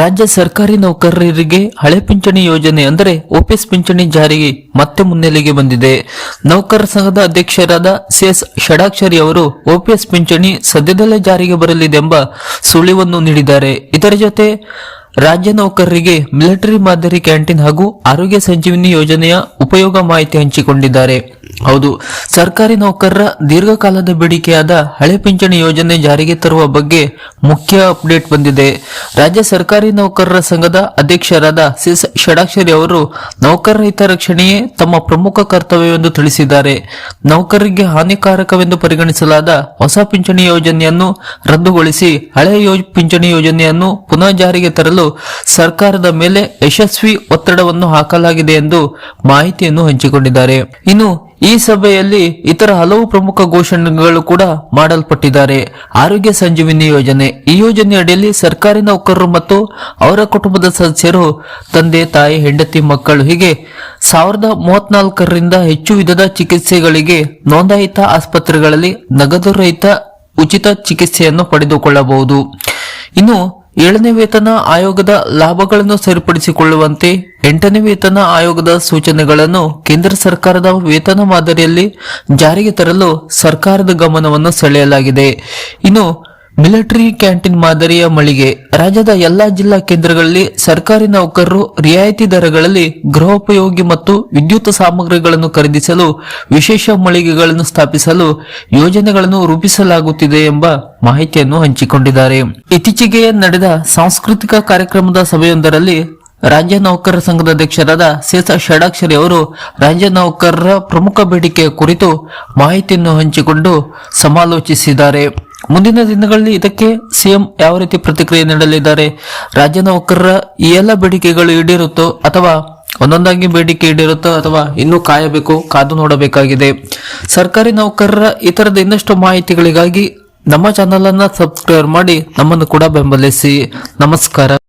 ರಾಜ್ಯ ಸರ್ಕಾರಿ ನೌಕರರಿಗೆ ಹಳೆ ಪಿಂಚಣಿ ಯೋಜನೆ ಅಂದರೆ ಓಪಿಎಸ್ ಪಿಂಚಣಿ ಜಾರಿಗೆ ಮತ್ತೆ ಮುನ್ನೆಲೆಗೆ ಬಂದಿದೆ. ನೌಕರರ ಸಂಘದ ಅಧ್ಯಕ್ಷರಾದ ಸಿಎಸ್ ಷಡಾಕ್ಷರಿ ಅವರು ಓಪಿಎಸ್ ಪಿಂಚಣಿ ಸದ್ಯದಲ್ಲೇ ಜಾರಿಗೆ ಬರಲಿದೆ ಎಂಬ ಸುಳಿವನ್ನು ನೀಡಿದ್ದಾರೆ. ಇದರ ಜೊತೆ ರಾಜ್ಯ ನೌಕರರಿಗೆ ಮಿಲಿಟರಿ ಮಾದರಿ ಕ್ಯಾಂಟೀನ್ ಹಾಗೂ ಆರೋಗ್ಯ ಸಂಜೀವಿನಿ ಯೋಜನೆಯ ಉಪಯೋಗ ಮಾಹಿತಿ ಹಂಚಿಕೊಂಡಿದ್ದಾರೆ. ಹೌದು. ಸರ್ಕಾರಿ ನೌಕರರ ದೀರ್ಘಕಾಲದ ಬೇಡಿಕೆಯಾದ ಹಳೆ ಪಿಂಚಣಿ ಯೋಜನೆ ಜಾರಿಗೆ ತರುವ ಬಗ್ಗೆ ಮುಖ್ಯ ಅಪ್ಡೇಟ್ ಬಂದಿದೆ. ರಾಜ್ಯ ಸರ್ಕಾರಿ ನೌಕರರ ಸಂಘದ ಅಧ್ಯಕ್ಷರಾದ ಸಿ ಷಡಾಕ್ಷರಿ ಅವರು ನೌಕರರ ಹಿತರಕ್ಷಣೆಯೇ ತಮ್ಮ ಪ್ರಮುಖ ಕರ್ತವ್ಯವೆಂದು ತಿಳಿಸಿದ್ದಾರೆ. ನೌಕರರಿಗೆ ಹಾನಿಕಾರಕವೆಂದು ಪರಿಗಣಿಸಲಾದ ಹೊಸ ಪಿಂಚಣಿ ಯೋಜನೆಯನ್ನು ರದ್ದುಗೊಳಿಸಿ ಹಳೆ ಪಿಂಚಣಿ ಯೋಜನೆಯನ್ನು ಪುನಃ ಜಾರಿಗೆ ತರಲು ಸರ್ಕಾರದ ಮೇಲೆ ಯಶಸ್ವಿ ಒತ್ತಡವನ್ನು ಹಾಕಲಾಗಿದೆ ಎಂದು ಮಾಹಿತಿಯನ್ನು ಹಂಚಿಕೊಂಡಿದ್ದಾರೆ. ಇನ್ನು ಈ ಸಭೆಯಲ್ಲಿ ಇತರ ಹಲವು ಪ್ರಮುಖ ಘೋಷಣೆಗಳು ಕೂಡ ಮಾಡಲ್ಪಟ್ಟಿದ್ದಾರೆ. ಆರೋಗ್ಯ ಸಂಜೀವಿನಿ ಯೋಜನೆ. ಈ ಯೋಜನೆ ಅಡಿಯಲ್ಲಿ ಸರ್ಕಾರಿ ನೌಕರರು ಮತ್ತು ಅವರ ಕುಟುಂಬದ ಸದಸ್ಯರು, ತಂದೆ, ತಾಯಿ, ಹೆಂಡತಿ, ಮಕ್ಕಳು ಹೀಗೆ ಸಾವಿರದ ಮೂವತ್ನಾಲ್ಕರಿಂದ ಹೆಚ್ಚು ವಿಧದ ಚಿಕಿತ್ಸೆಗಳಿಗೆ ನೋಂದಾಯಿತ ಆಸ್ಪತ್ರೆಗಳಲ್ಲಿ ನಗದು ರಹಿತ ಉಚಿತ ಚಿಕಿತ್ಸೆಯನ್ನು ಪಡೆದುಕೊಳ್ಳಬಹುದು. ಇನ್ನು ಏಳನೇ ವೇತನ ಆಯೋಗದ ಲಾಭಗಳನ್ನು ಸರಿಪಡಿಸಿಕೊಳ್ಳುವಂತೆ ಎಂಟನೇ ವೇತನ ಆಯೋಗದ ಸೂಚನೆಗಳನ್ನು ಕೇಂದ್ರ ಸರ್ಕಾರದ ವೇತನ ಮಾದರಿಯಲ್ಲಿ ಜಾರಿಗೆ ತರಲು ಸರ್ಕಾರದ ಗಮನವನ್ನು ಸೆಳೆಯಲಾಗಿದೆ. ಇನ್ನು ಮಿಲಿಟರಿ ಕ್ಯಾಂಟೀನ್ ಮಾದರಿಯ ಮಳಿಗೆ. ರಾಜ್ಯದ ಎಲ್ಲಾ ಜಿಲ್ಲಾ ಕೇಂದ್ರಗಳಲ್ಲಿ ಸರ್ಕಾರಿ ನೌಕರರು ರಿಯಾಯಿತಿ ದರಗಳಲ್ಲಿ ಗೃಹೋಪಯೋಗಿ ಮತ್ತು ವಿದ್ಯುತ್ ಸಾಮಗ್ರಿಗಳನ್ನು ಖರೀದಿಸಲು ವಿಶೇಷ ಮಳಿಗೆಗಳನ್ನು ಸ್ಥಾಪಿಸಲು ಯೋಜನೆಗಳನ್ನು ರೂಪಿಸಲಾಗುತ್ತಿದೆ ಎಂಬ ಮಾಹಿತಿಯನ್ನು ಹಂಚಿಕೊಂಡಿದ್ದಾರೆ. ಇತ್ತೀಚೆಗೆ ನಡೆದ ಸಾಂಸ್ಕೃತಿಕ ಕಾರ್ಯಕ್ರಮದ ಸಭೆಯೊಂದರಲ್ಲಿ ರಾಜ್ಯ ನೌಕರರ ಸಂಘದ ಅಧ್ಯಕ್ಷರಾದ ಸೇಸ ಷಡಾಕ್ಷರಿ ಅವರು ರಾಜ್ಯ ನೌಕರರ ಪ್ರಮುಖ ಬೇಡಿಕೆಯ ಕುರಿತು ಮಾಹಿತಿಯನ್ನು ಹಂಚಿಕೊಂಡು ಸಮಾಲೋಚಿಸಿದ್ದಾರೆ. ಮುಂದಿನ ದಿನಗಳಲ್ಲಿ ಇದಕ್ಕೆ ಸಿಎಂ ಯಾವ ರೀತಿ ಪ್ರತಿಕ್ರಿಯೆ ನೀಡಲಿದ್ದಾರೆ? ರಾಜ್ಯ ನೌಕರರ ಈ ಎಲ್ಲ ಬೇಡಿಕೆಗಳು ಈಡೇರುತ್ತೋ ಅಥವಾ ಒಂದೊಂದಾಗಿ ಬೇಡಿಕೆ ಈಡೇರುತ್ತೋ ಅಥವಾ ಇನ್ನೂ ಕಾಯಬೇಕು, ಕಾದು ನೋಡಬೇಕಾಗಿದೆ. ಸರ್ಕಾರಿ ನೌಕರರ ಈ ಇನ್ನಷ್ಟು ಮಾಹಿತಿಗಳಿಗಾಗಿ ನಮ್ಮ ಚಾನಲ್ ಅನ್ನ ಸಬ್ಸ್ಕ್ರೈಬ್ ಮಾಡಿ ನಮ್ಮನ್ನು ಕೂಡ ಬೆಂಬಲಿಸಿ. ನಮಸ್ಕಾರ.